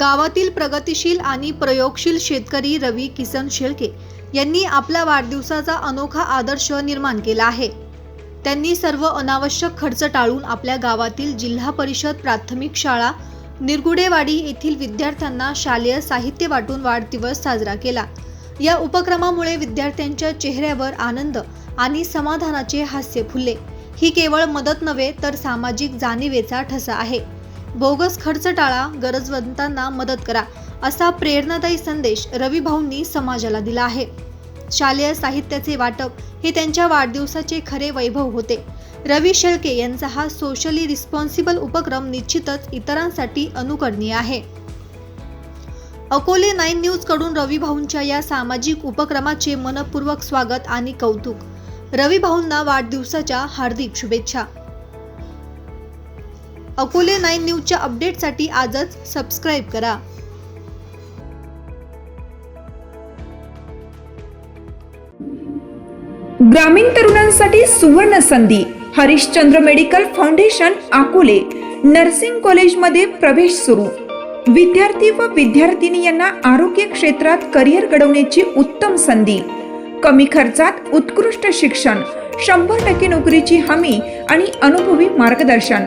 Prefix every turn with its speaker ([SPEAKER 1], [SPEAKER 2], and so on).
[SPEAKER 1] गावातील प्रगतिशील आणि प्रयोगशील शेतकरी रवी किसन शेळके यांनी आपल्या वाढदिवसाचा अनोखा आदर्श निर्माण केला आहे. त्यांनी सर्व अनावश्यक खर्च टाळून आपल्या गावातील जिल्हा परिषद प्राथमिक शाळा निरगुडेवाडी येथील विद्यार्थ्यांना शालेय साहित्य वाटून वाढदिवस साजरा केला. या उपक्रमामुळे विद्यार्थ्यांच्या चेहऱ्यावर आनंद आणि समाधानाचे हास्य फुलले. ही केवळ मदत नव्हे तर सामाजिक जाणीवेचा ठसा आहे. बोगस खर्च टाळा गरजवंतांना मदत करा असा प्रेरणादायी संदेश रवी भाऊंनी समाजाला दिला आहे. शालेय साहित्याचे वाटप हे त्यांच्या वाढदिवसाचे खरे वैभव होते. रवी शेळके यांचा हा सोशली रिस्पॉन्सिबल उपक्रम निश्चितच इतरांसाठी अनुकरणीय आहे. अकोले नाईन न्यूजकडून रवी भाऊंच्या या सामाजिक उपक्रमाचे मनपूर्वक स्वागत आणि कौतुक. रवी भाऊंना वाढदिवसाच्या हार्दिक शुभेच्छा. अकोले नाईन न्यूजच्या अपडेटसाठी आजच सबस्क्राईब करा.
[SPEAKER 2] ग्रामीण तरुणांसाठी सुवर्ण संधी. Harishchandra medical foundation Akole. Nursing कॉलेजमध्ये प्रवेश सुरू. विद्यार्थी व विद्यार्थिनी यांना आरोग्य क्षेत्रात करिअर घडवण्याची उत्तम संधी. कमी खर्चात उत्कृष्ट शिक्षण शंभर टक्के नोकरीची हमी आणि अनुभवी मार्गदर्शन.